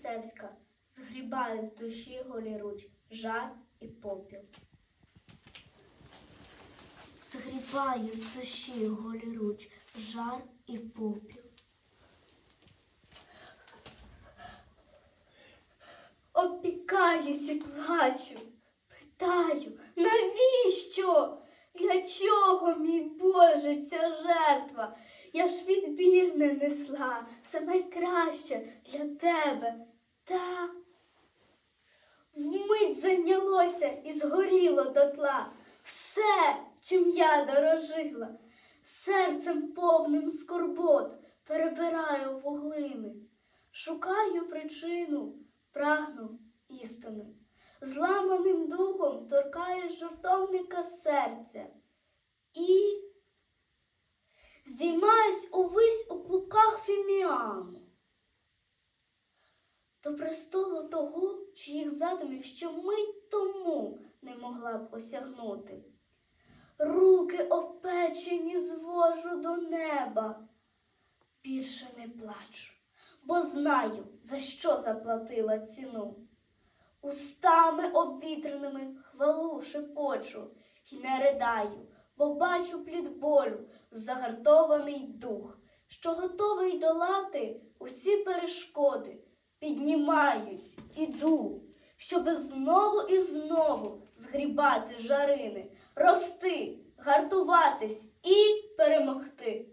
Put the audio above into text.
Кіцевська, згрібаю з душі голіруч, жар і попіл. Згрібаю з душі голіруч, жар і попіл. Опікаюсь і плачу, питаю, навіщо? Для чого, мій Боже, жертва? Я ж відбірне несла, все найкраще для тебе. Та вмить зайнялося і згоріло дотла все, чим я дорожила. Серцем повним скорбот перебираю вуглини, шукаю причину, прагну істини. Зламаним духом торкаю жертовника серця і увесь у клуках фіміану. До престолу того, чиїх задумів ще мить тому не могла б осягнути. Руки опечені звожу до неба. Більше не плачу, бо знаю, за що заплатила ціну. Устами обвітреними хвалу шепочу і не ридаю, бо бачу плід болю, загартований дух, що готовий долати усі перешкоди. Піднімаюсь, іду, щоби знову і знову згрібати жарини, рости, гартуватись і перемогти.